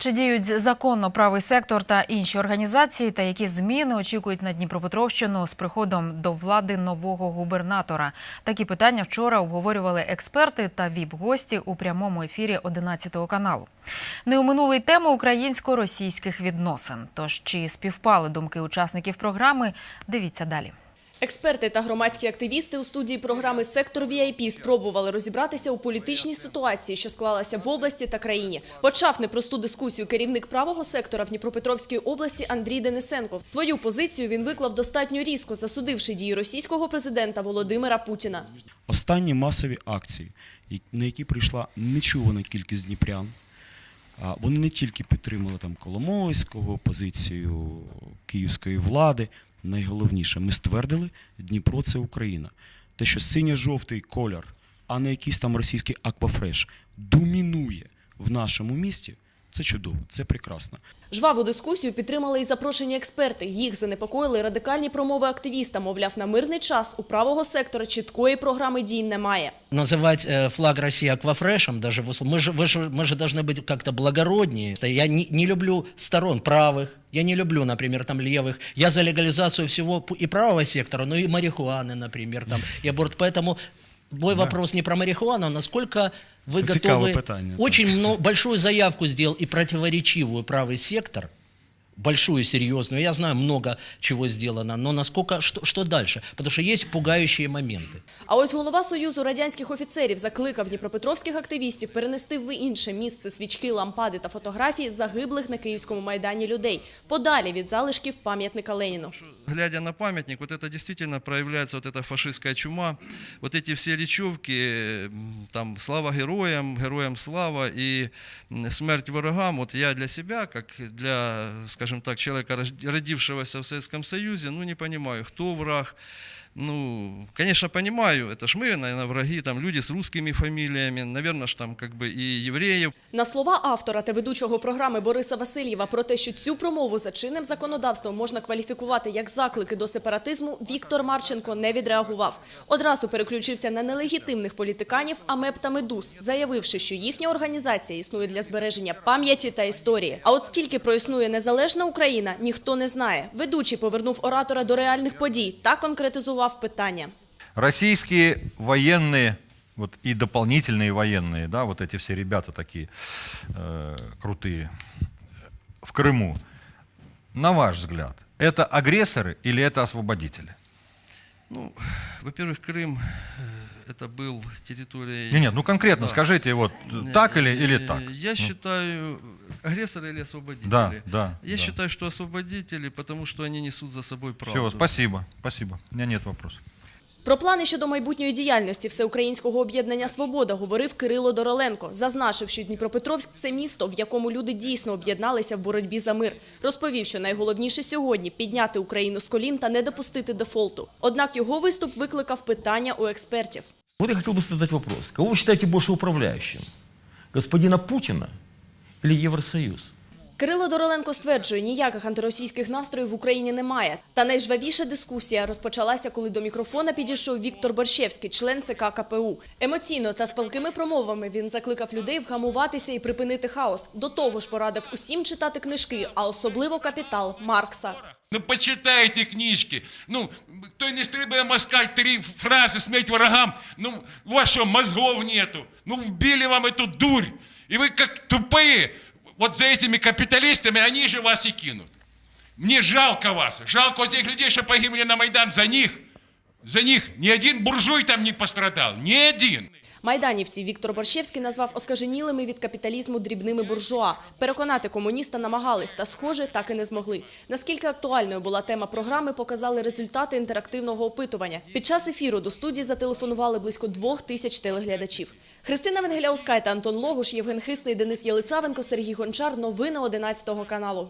Чи діють законно правий сектор та інші організації, та які зміни очікують на Дніпропетровщину з приходом до влади нового губернатора? Такі питання вчора обговорювали експерти та віп-гості у прямому ефірі 11 каналу. Не оминули й тему українсько-російських відносин. Тож чи співпали думки учасників програми? Дивіться далі. Експерти та громадські активісти у студії програми «Сектор VIP» спробували розібратися у політичній ситуації, що склалася в області та країні. Почав непросту дискусію керівник правого сектора в Дніпропетровській області Андрій Денисенко. Свою позицію він виклав достатньо різко, засудивши дії російського президента Володимира Путіна. Останні масові акції, на які прийшла нечувана кількість дніпрян, вони не тільки підтримали там Коломойського, позицію київської влади Найголовніше, ми ствердили, Дніпро це Україна. Те, що синьо-жовтий колір, а не якийсь там російський аквафреш, домінує в нашому місті, це чудово, це прекрасно. Жваву дискусію підтримали і запрошені експерти. Їх занепокоїли радикальні промови активіста. Мовляв, на мирний час у правого сектора чіткої програми дій немає. называть э, флаг России аквафрешем, даже в ус- мы же, вы же- мы же должны быть как-то благороднее. Это Я не, не люблю сторон правых, Я не люблю, например, там левых. Я за легализацию всего и правого сектора, но и марихуаны, например, там, и аборт. Поэтому мой вопрос не про марихуану, а насколько вы цікаве готовы питання, очень мно- большую заявку сделал и противоречивую правый сектор, большую, серьезную. Я знаю, много чего сделано, но насколько, что, что дальше? Потому что есть пугающие моменты. А ось голова Союзу радянських офіцерів закликав дніпропетровських активістів перенести в інше місце свічки, лампади та фотографії загиблих на Київському майдані людей, подалі від залишків пам'ятника Леніну. глядя на памятник, вот это действительно проявляется вот эта фашистская чума, вот эти все речевки, м, там, слава героям, героям слава и м, смерть ворогам, вот я для себя, как для, скажем так, человека, родившегося в Советском Союзе, ну, не понимаю, кто враг, ну, конечно, понимаю, это ж мы, наверное, враги, там, люди с русскими фамилиями, наверное, ж там, как бы, и евреев, На слова автора та ведучого програми Бориса Васильєва про те, що цю промову за чинним законодавством можна кваліфікувати як заклики до сепаратизму, Віктор Марченко не відреагував. Одразу переключився на нелегітимних політиканів АМЕП та Медуз, заявивши, що їхня організація існує для збереження пам'яті та історії. А от скільки проіснує незалежна Україна, ніхто не знає. Ведучий повернув оратора до реальних подій та конкретизував Питання. Российские военные вот, и дополнительные военные, да, вот эти все ребята такие э, крутые в Крыму, на ваш взгляд, это агрессоры или это освободители? ну, во-первых, Крым, э, это был территорией... Не, нет, ну конкретно Да. скажите, вот Э, так или, или э, так? Я Ну, считаю, агрессоры или освободители? Да, да, Я да. считаю, что освободители, потому что они несут за собой правду. Все, спасибо, спасибо. У меня нет вопросов. Про плани щодо майбутньої діяльності Всеукраїнського об'єднання «Свобода» говорив Кирило Дороленко. Зазначив, що Дніпропетровськ – це місто, в якому люди дійсно об'єдналися в боротьбі за мир. Розповів, що найголовніше сьогодні – підняти Україну з колін та не допустити дефолту. Однак його виступ викликав питання у експертів. Вот я хотел бы задать вопрос. Кого вы считаете больше управляющим? Господина Путина или Евросоюз? Кирило Дороленко стверджує, ніяких антиросійських настроїв в Україні немає. Та найжвавіша дискусія розпочалася, коли до мікрофона підійшов Віктор Борщевський, член ЦК КПУ. Емоційно та з палкими промовами він закликав людей вгамуватися і припинити хаос. До того ж порадив усім читати книжки, а особливо «Капітал» Маркса. Ну, почитайте книжки. Ну, той не стрибає москаль три фрази смерть ворогам. Ну, у вас что, мозгов нету? Ну, вбили вам эту дурь. И вы как тупые. Вот за этими капиталистами они же вас и кинут. Мне жалко вас. Жалко тех людей, что погибли на Майдан. За них. За них ни один буржуй там не пострадал. Ни один. Майданівці Віктор Борщевський назвав оскаженілими від капіталізму дрібними буржуа. Переконати комуніста намагались, та, схоже, так і не змогли. Наскільки актуальною була тема програми, показали результати інтерактивного опитування. Під час ефіру до студії зателефонували близько двох тисяч телеглядачів. Христина Венгеляускай та Антон Логуш, Євген Хисний, Денис Єлисавенко, Сергій Гончар. Новини 11 каналу.